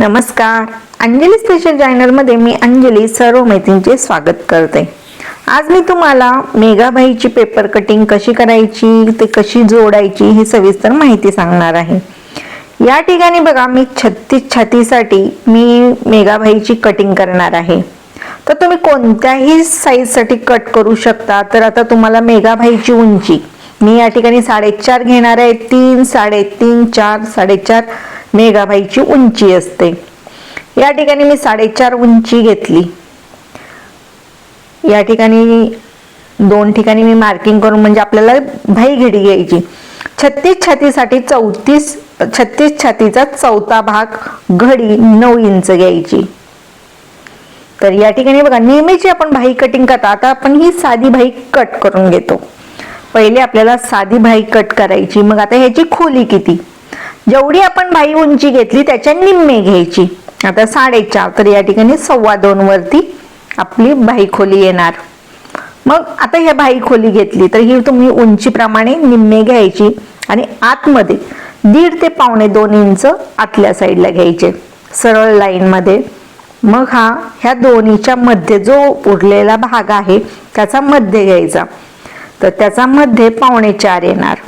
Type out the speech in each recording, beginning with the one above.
नमस्कार. अंजली स्पेशल चॅनलमध्ये मी अंजली सर्व मैत्रिणींचे स्वागत करते. आज मी तुम्हाला मेघाबाईची पेपर कटिंग कशी करायची ते कशी जोडायची ही सविस्तर माहिती सांगणार आहे. या ठिकाणी बघा मी छत्तीस छातीसाठी मी मेघाबाईची कटिंग करणार आहे. तर तुम्ही कोणत्याही साईजसाठी कट करू शकता. तर आता तुम्हाला मेघाबाईची उंची. मी या ठिकाणी साडेचार घेणार आहे. तीन साडेतीन चार साडेचार मेघाबाईची उंची असते. या ठिकाणी मी साडेचार उंची घेतली. या ठिकाणी दोन ठिकाणी मी मार्किंग करून म्हणजे आपल्याला भाई घेडी घ्यायची. छत्तीस छातीसाठी चौतीस छत्तीस छातीचा चौथा भाग घडी नऊ इंच घ्यायची. तर या ठिकाणी बघा नेहमीची आपण भाई कटिंग करता. आता आपण ही साधी भाई कट करून घेतो. पहिले आपल्याला साधी भाई कट करायची. मग आता ह्याची खोली किती? जेवढी आपण भाई उंची घेतली त्याच्या निम्मे घ्यायची. आता साडेचार तर या ठिकाणी सव्वा दोन वरती आपली भाई खोली येणार. मग आता ह्या भाई खोली घेतली तर ही तुम्ही उंचीप्रमाणे निम्मे घ्यायची आणि आतमध्ये दीड ते पावणे दोन इंच आतल्या साईडला घ्यायचे. सरळ लाईन मध्ये मग हा ह्या दोन्हीच्या मध्ये जो उरलेला भाग आहे त्याचा मध्ये घ्यायचा. तर त्याचा मध्ये पावणे चार येणार.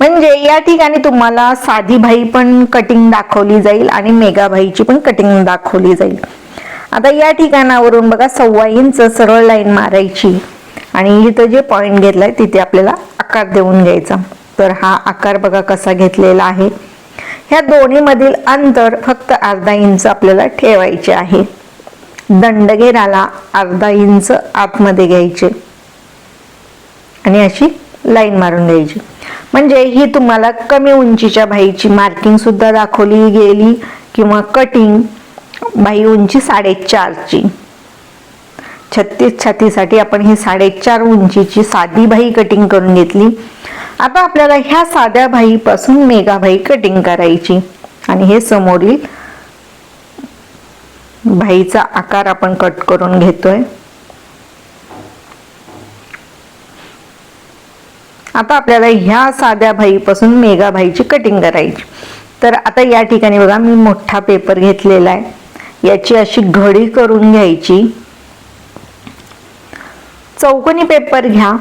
म्हणजे या ठिकाणी तुम्हाला साधी भाई पण कटिंग दाखवली जाईल आणि मेगा भाईची पण कटिंग दाखवली जाईल. आता या ठिकाणावरून बघा सव्वा इंच सरळ लाईन मारायची. आणि इथं जे पॉइंट घेतलाय तिथे आपल्याला आकार देऊन घ्यायचा. तर हा आकार बघा कसा घेतलेला आहे. ह्या दोन्ही मधील अंतर फक्त अर्धा इंच आपल्याला ठेवायचे आहे. दंडगेराला अर्धा इंच आतमध्ये घ्यायचे. आणि अशी लाईन मारून द्यायची. म्हणजे ही तुम्हाला कमी उंचीच्या भाईची मार्किंग सुद्धा दाखवली गेली किंवा कटिंग बाई उंची साडेचारची. छत्तीस छातीसाठी आपण ही साडेचार उंचीची साधी भाई कटिंग करून घेतली. आता आपल्याला ह्या साध्या भाईपासून मेगा भाई कटिंग करायची. आणि हे समोरील भाईचा आकार आपण कट करून घेतोय. आता आपल्याला ह्या साध्या भाईपासून मेगा भाईची कटिंग करायची. तर आता या ठिकाणी बघा मी मोठा पेपर घेतलेला आहे. याची अशी घडी करून घ्यायची. चौकोनी पेपर घ्या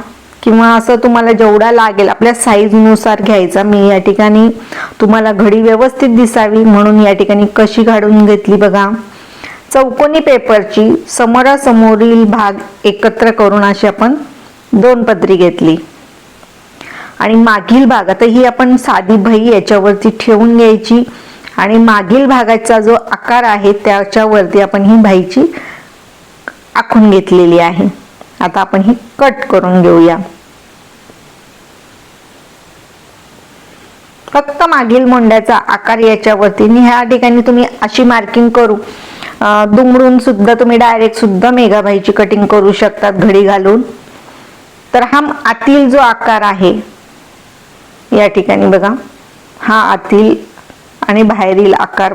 किंवा असं तुम्हाला जेवढा लागेल आपल्या साईजनुसार घ्यायचा. मी या ठिकाणी तुम्हाला घडी व्यवस्थित दिसावी म्हणून या ठिकाणी कशी काढून घेतली बघा. चौकोनी पेपरची समोरासमोरील भाग एकत्र करून अशी आपण दोन पदरी घेतली. आणि मागील भाग आता ही आपण साधी भाई याच्यावरती ठेवून घ्यायची. आणि मागील भागाचा जो आकार आहे त्याच्यावरती आपण ही भाईची आखून घेतलेली आहे. आता आपण ही कट करून घेऊया. फक्त मागील मोंड्याचा आकार याच्यावरती. आणि ह्या ठिकाणी तुम्ही अशी मार्किंग करू. दुमडून सुद्धा तुम्ही डायरेक्ट सुद्धा मेघाबाईची कटिंग करू शकतात घडी घालून. तर हा आतील जो आकार आहे या ठिकाणी बघा. हा आतील आणि बाहेरील आकार.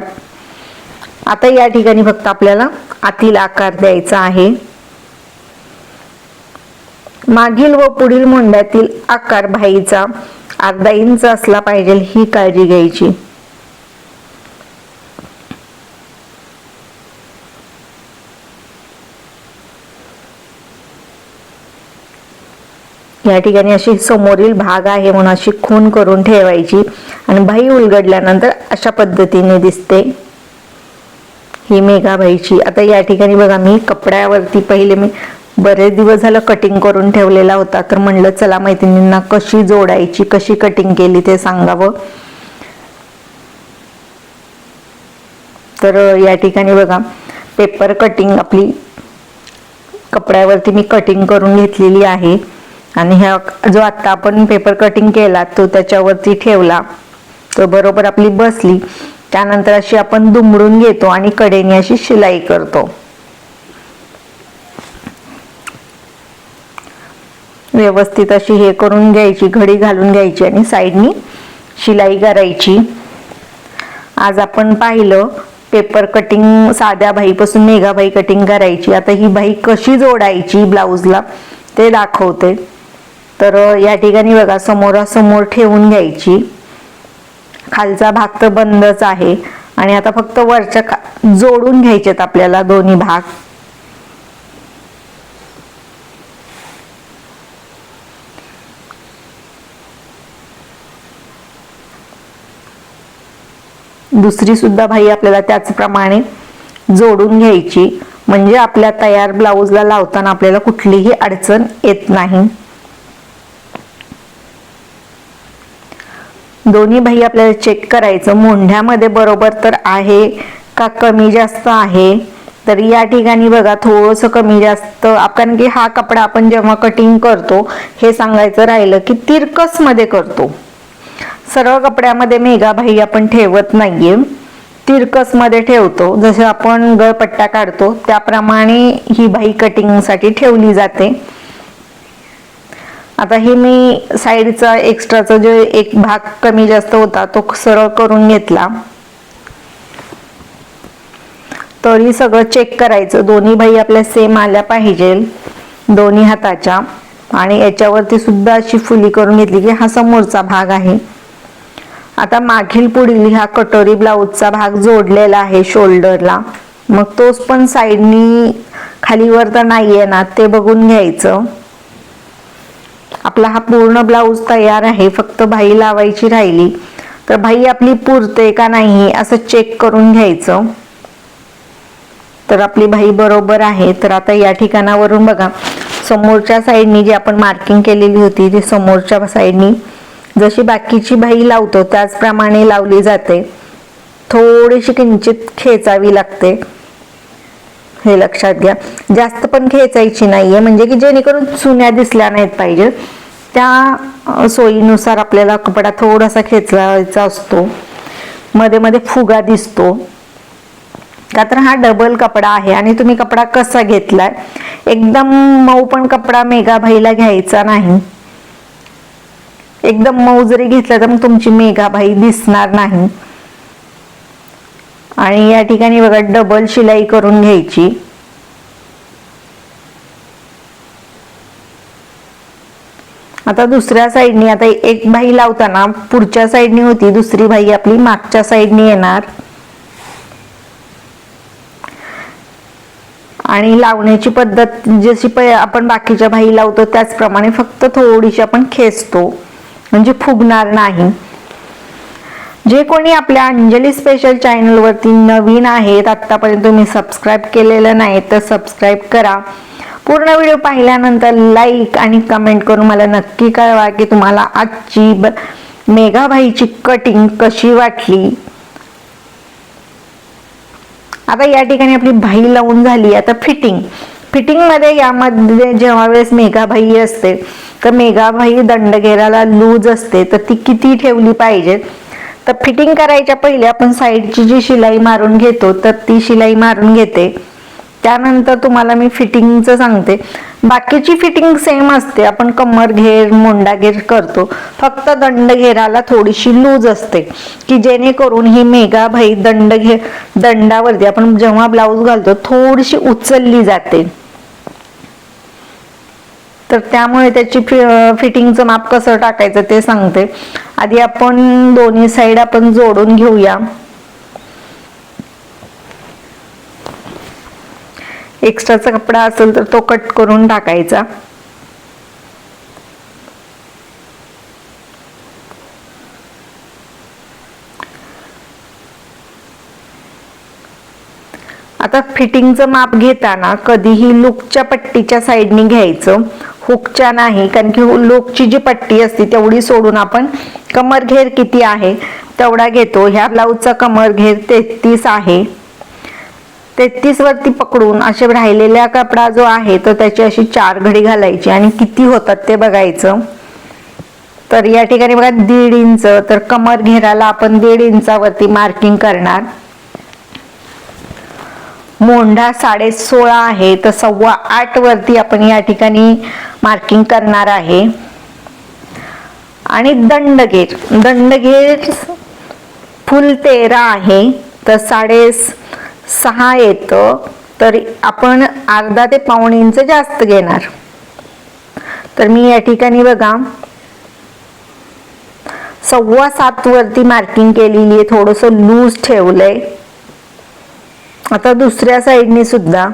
आता या ठिकाणी फक्त आपल्याला आतील आकार द्यायचा आहे. मागील व पुढील मोंड्यातील आकार भाईचा अर्धा इंच असला पाहिजे ही काळजी घ्यायची. या ठिकाणी अशी समोरील भाग आहे म्हणून अशी खून करून ठेवायची. आणि भाई उलगडल्यानंतर अशा पद्धतीने दिसते. ही मेघाबाईची आता या ठिकाणी बघा मी कपड्यावरती पहिले मी बरेच दिवस झालं कटिंग करून ठेवलेला होता. तर म्हणलं चला मैत्रिणींना कशी जोडायची कशी कटिंग केली ते सांगावं. तर या ठिकाणी बघा पेपर कटिंग आपली कपड्यावरती मी कटिंग करून घेतलेली आहे. आणि ह्या जो आता आपण पेपर कटिंग केला तो त्याच्यावरती ठेवला. तो बरोबर आपली बसली. त्यानंतर अशी आपण दुमडून घेतो आणि कडेने अशी शिलाई करतो. व्यवस्थित अशी हे करून घ्यायची घडी घालून घ्यायची आणि साईडनी शिलाई करायची. आज आपण पाहिलं पेपर कटिंग साध्या भाईपासून मेगा भाई कटिंग करायची. आता ही भाई कशी जोडायची ब्लाऊजला ते दाखवते. तर या ठिकाणी बघा समोरासमोर ठेवून घ्यायची. खालचा भाग तर बंदच आहे. आणि आता फक्त वरच्या खा जोडून घ्यायचेत आपल्याला दोन्ही भाग. दुसरी सुद्धा भाई आपल्याला त्याचप्रमाणे जोडून घ्यायची. म्हणजे आपल्या तयार ब्लाऊजला लावताना आपल्याला कुठलीही अडचण येत नाही. दोन्ही भाई आपल्याला चेक करायचं. मोंढ्यामध्ये बरोबर तर आहे का कमी जास्त आहे? तर या ठिकाणी बघा थोडंसं कमी जास्त. कारण की हा कपडा आपण जेव्हा कटिंग करतो हे सांगायचं राहिलं की तिरकसमध्ये करतो. सरळ कपड्यामध्ये मेघाबाई आपण ठेवत नाहीये. तिरकसमध्ये ठेवतो. जसे आपण गळपट्टा काढतो त्याप्रमाणे ही बाई कटिंगसाठी ठेवली जाते. आता हे मी साईडचा एक्स्ट्राचा जो एक भाग कमी जास्त होता तो सरळ करून घेतला. तरी सगळं चेक करायचं. दोन्ही बाई आपल्या सेम आल्या पाहिजे दोन्ही हाताच्या. आणि याच्यावरती सुद्धा अशी फुली करून घेतली की हा समोरचा भाग आहे. आता मागील पुढील ह्या कटोरी ब्लाऊजचा भाग जोडलेला आहे शोल्डरला मग तोच पण साईडनी खालीवर तर नाहीये ना ते बघून घ्यायचं. आपला हा पूर्ण ब्लाऊज तयार आहे फक्त भाई लावायची राहिली. तर भाई आपली पुरते का नाही असं चेक करून घ्यायचं. तर आपली भाई बरोबर आहे. तर आता या ठिकाणावरून बघा समोरच्या साईडनी जी आपण मार्किंग केलेली होती ती समोरच्या साईडनी जशी बाकीची भाई लावतो त्याचप्रमाणे लावली जाते. थोडीशी किंचित खेचावी लागते. हे लक्षात घ्या. जास्त पण खेचायची नाहीये. म्हणजे की जेणेकरून चुन्या दिसल्या नाहीत पाहिजे. त्या सोयीनुसार आपल्याला कपडा थोडासा खेचायचा असतो. मध्ये मध्ये फुगा दिसतो. का तर हा डबल कपडा आहे आणि तुम्ही कपडा कसा घेतलाय? एकदम मऊ पण कपडा मेगा भाईला घ्यायचा नाही. एकदम मऊ जरी घेतला तर मग तुमची मेघाभाई दिसणार नाही. आणि या ठिकाणी बघा डबल शिलाई करून घ्यायची. आता दुसऱ्या साईडनी आता एक भाई लावताना पुढच्या साईडनी होती दुसरी भाई आपली मागच्या साईडनी येणार. आणि लावण्याची पद्धत जशी आपण बाकीच्या भाई लावतो त्याचप्रमाणे फक्त थोडीशी आपण खेचतो. म्हणजे फुगणार नाही. जे कोणी आपल्या अंजली स्पेशल चॅनलवरती नवीन आहेत आतापर्यंत तुम्ही सबस्क्राईब केलेलं नाही तर सबस्क्राईब करा. पूर्ण व्हिडिओ पाहिल्यानंतर लाईक आणि कमेंट करून मला नक्की कळवा की तुम्हाला आजची मेघाबाईची कटिंग कशी वाटली. आता या ठिकाणी आपली भाई लावून झाली आता फिटिंग फिटिंगमध्ये यामध्ये जेव्हा वेळेस मेघाबाई असते तर मेघाबाई दंडघेराला लूज असते तर ती किती ठेवली पाहिजे? तर फिटिंग करायच्या पहिले आपण साईडची जी शिलाई मारून घेतो तर ती शिलाई मारून घेते. त्यानंतर तुम्हाला मी फिटिंगचं सांगते. बाकीची फिटिंग सेम असते. आपण कमर घेर मोंडा घेर करतो. फक्त दंड घेराला थोडीशी लूज असते की जेणेकरून ही मेगा भाई दंड घे दंडावरती आपण जेव्हा ब्लाऊज घालतो थोडीशी उचलली जाते. तर त्यामुळे त्याची फिटिंगचं माप कसं टाकायचं ते सांगते. आधी आपण दोन्ही साईड आपण जोडून घेऊया. एक्स्ट्राचा कपडा असेल तर तो कट करून टाकायचा. आता फिटिंगचं माप घेताना कधीही लुकच्या पट्टीच्या साईडनी घ्यायचं. हुकच्या नाही कारण की लोकची जी पट्टी असते तेवढी सोडून आपण कमर घेर किती आहे तेवढा घेतो. ह्या ब्लाऊजचा कमर घेर तेहतीस आहे. तेहतीस वरती पकडून असे राहिलेल्या कपडा जो आहे तर त्याची अशी चार घडी घालायची. आणि किती होतात ते बघायचं. तर या ठिकाणी बघा दीड इंच. तर कमर घेराला आपण दीड इंचावरती मार्किंग करणार. मोंढा साडे सोळा आहे तर सव्वा आठ वरती आपण या ठिकाणी मार्किंग करणार आहे. आणि दंडगेर दंडगेर फुल तेरा आहे तर साडे सहा येतं तर आपण अर्धा ते पाऊण इंच जास्त घेणार. तर मी या ठिकाणी बघा सव्वा सात वरती मार्किंग केलेली आहे थोडस लूज ठेवलंय. आता दुसऱ्या साईडने सुद्धा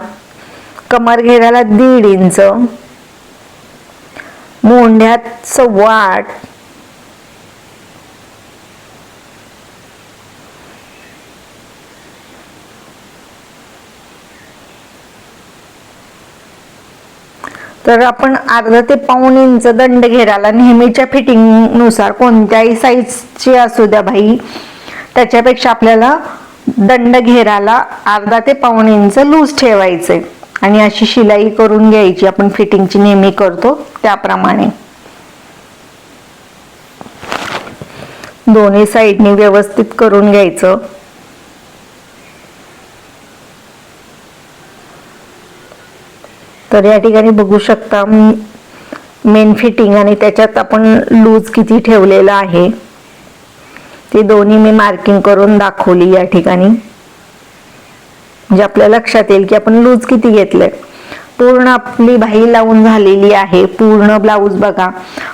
कमर घेराला दीड इंच मोंढ्यात सव्वा आठ. तर आपण अर्धा ते पाऊण इंच दंड घेराला नेहमीच्या फिटिंगनुसार कोणत्याही साईजची असू द्या भाई त्याच्यापेक्षा आपल्याला दंड घेराला अर्धा ते पाऊण इंच लूज ठेवायचे. आणि अशी शिलाई करून घ्यायची. आपण फिटिंगची नेहमी करतो त्याप्रमाणे. दोन्ही साईडनी व्यवस्थित करून घ्यायचं. तर या ठिकाणी बघू शकता मेन फिटिंग आणि त्याच्यात आपण लूज किती ठेवलेला आहे. ते दोन्ही मी मार्किंग करून दाखवली या ठिकाणी. म्हणजे आपल्या लक्षात येईल की आपण लूज किती घेतलंय. पूर्ण आपली बाही लावून झालेली आहे पूर्ण ब्लाऊज बघा.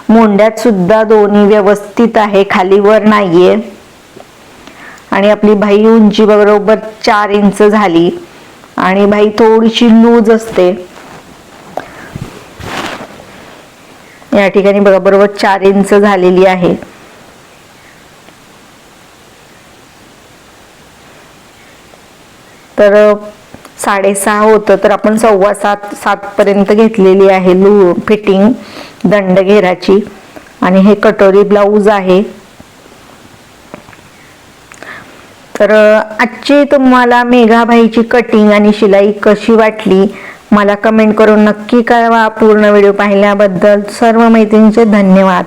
मोंड्यात सुद्धा दोन्ही व्यवस्थित आहे खालीवर नाहीये. आणि आपली भाई उंची बरोबर चार इंच झाली. आणि भाई थोडीशी लूज असते. या ठिकाणी बघा बरोबर चार इंच झालेली आहे. तर साडेसहा होतं तर आपण सव्वा सात सातपर्यंत घेतलेली आहे लू फिटिंग दंड घेराची. आणि हे कटोरी ब्लाऊज आहे. तर आजची तुम्हाला मेघाबाईची कटिंग आणि शिलाई कशी वाटली मला कमेंट करून नक्की कळवा. पूर्ण व्हिडिओ पाहिल्याबद्दल सर्व मैत्रिणींचे धन्यवाद.